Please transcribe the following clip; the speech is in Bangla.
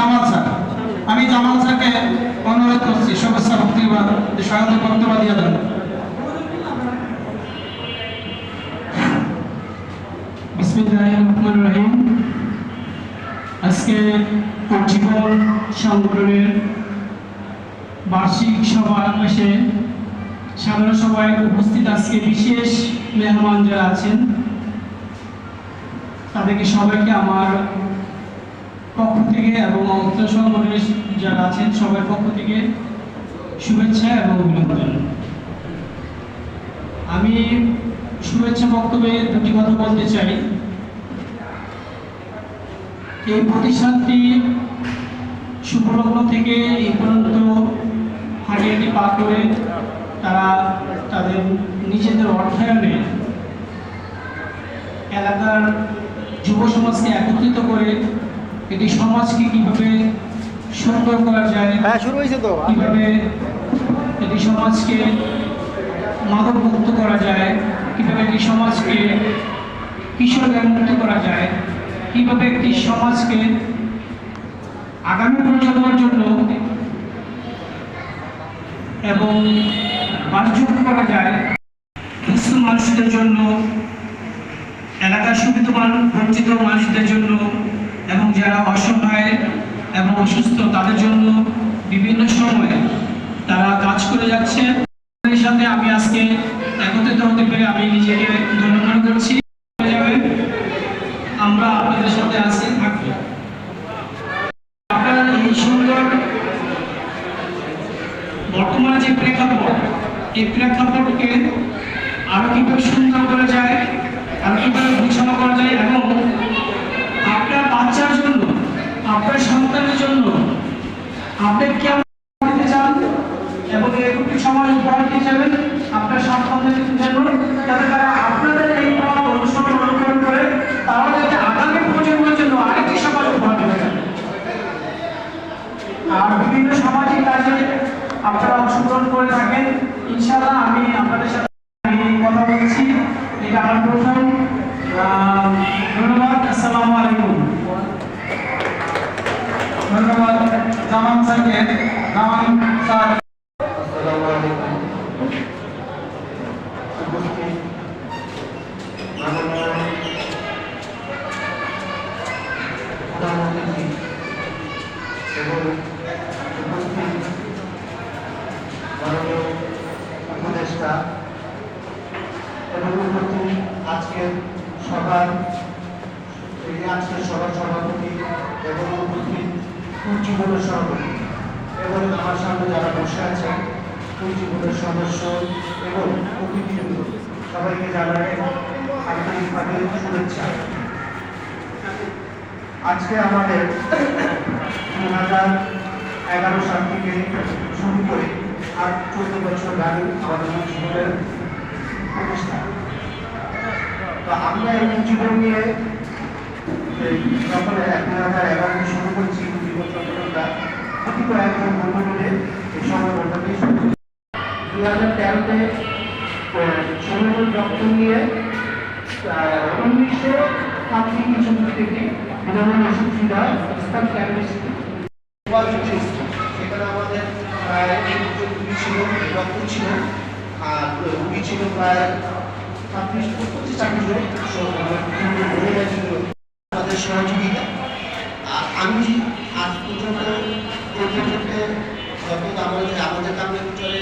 জামাল স্যার। আমি জামাল স্যারকে অনুরোধ করছি, শুভেচ্ছা বক্তব্য স্বাগত বক্তব্য দিয়ে দেন। আজকে সংগঠনের বার্ষিক সভা এসে সাধারণ সভায় উপস্থিত আজকে বিশেষ মেহমান যারা আছেন, তাদেরকে সবাইকে আমার পক্ষ থেকে এবং অর্থ সংগঠনের যারা আছেন, সবার পক্ষ থেকে শুভেচ্ছা এবং অভিনন্দন। আমি শুভেচ্ছা বক্তব্যে দুটি কথা বলতে চাই। এই প্রতিষ্ঠানটি শুভলগ্ন থেকে এই পর্যন্ত হাঁটিয়াটি পা করে তারা তাদের নিজেদের অর্থায়নে এলাকার যুব সমাজকে একত্রিত করে এটি সমাজকে কীভাবে সুন্দর করা যায় হ্যাঁ শুরু হয়েছে তো। কীভাবে এটি সমাজকে মাদক মুক্ত করা যায় কীভাবে একটি সমাজকে কিশোর মুক্ত করা যায় কীভাবে একটি সমাজকে আগামী প্রজন্মের জন্য এবং বাসযোগ্য করা যায় দুস্থ মানুষদের জন্য এলাকার সুবিধ বঞ্চিত মানুষদের জন্য যারা অসহায় এবং অসুস্থ, তাদের জন্য বিভিন্ন সময়ে তারা কাজ করে যাচ্ছে। সাথে আমি আজকে একত্রিত হতে পেরে আমি নিজেকে ধন্য মনে করছি। আমরা আপনাদের সাথে আছি, থাকব। আপনার এই সুন্দর বর্তমানে যে প্রেক্ষাপট, এই প্রেক্ষাপটকে আরও কীভাবে সুন্দর করা যায়, আরও কীভাবে গুছানো করা যায় এবং আপনার বাচ্চার জন্য আপনার সন্তানের জন্য আপনি কেমন দিতে চান এবং এরকম সমাজ উপহার যাবেন আপনার সন্তানদের জন্য যাতে তারা আপনাদের এই পথ অনুসরণ অনুকরণ করে তারা যাতে আগামী প্রজন্মের জন্য আরেকটি সমাজ উপহার দিতে আর বিভিন্ন সামাজিক কাজে আপনারা অংশগ্রহণ করে থাকেন। ইনশাআল্লাহ আমি আপনাদের সাথে আমি কথা বলছি এটা আমার প্রথম আহ, ধন্যবাদ আসসালামু আলাইকুম ধন্যবাদ জামান স্যারকে জামান স্যার আসসালামু আলাইকুম উপস্থিত মাননীয় প্রধানমন্ত্রী এবং উপস্থিত মাননীয় উপদেষ্টা এবং উপস্থিত আজকের সভার আজকের সভার সভাপতি এবং উপস্থিত সভাপতি। এবং আমার সামনে যারা বসে আছেন কুঞ্চিগুলোর সদস্য এবং অতিথিবৃন্দ সবাইকে জানাই আন্তরিকভাবে শুভেচ্ছা। আজকে আমাদের দু হাজার এগারো সাল থেকে শুরু করে আর চোদ্দ বছর গাড়ি আমাদের জীবনের প্রতিষ্ঠা। তো আমরা এই জীবন নিয়ে দু হাজার তেরোতে সমুদ্র রক্ত নিয়ে উনিশশো আপনি কিছু থেকে বিনামূল্যে ওষুধ সুবিধা স্থান সেখানে আমাদের প্রায় ছিল রক্ত ছিল, আর রুগী ছিল প্রায় ছাব্বিশ, পঁচিশ চাকরি আমাদের সহযোগিতা। আর আমি আজ পর্যন্ত পর্যন্ত আমাদের আমাদের কামে চলে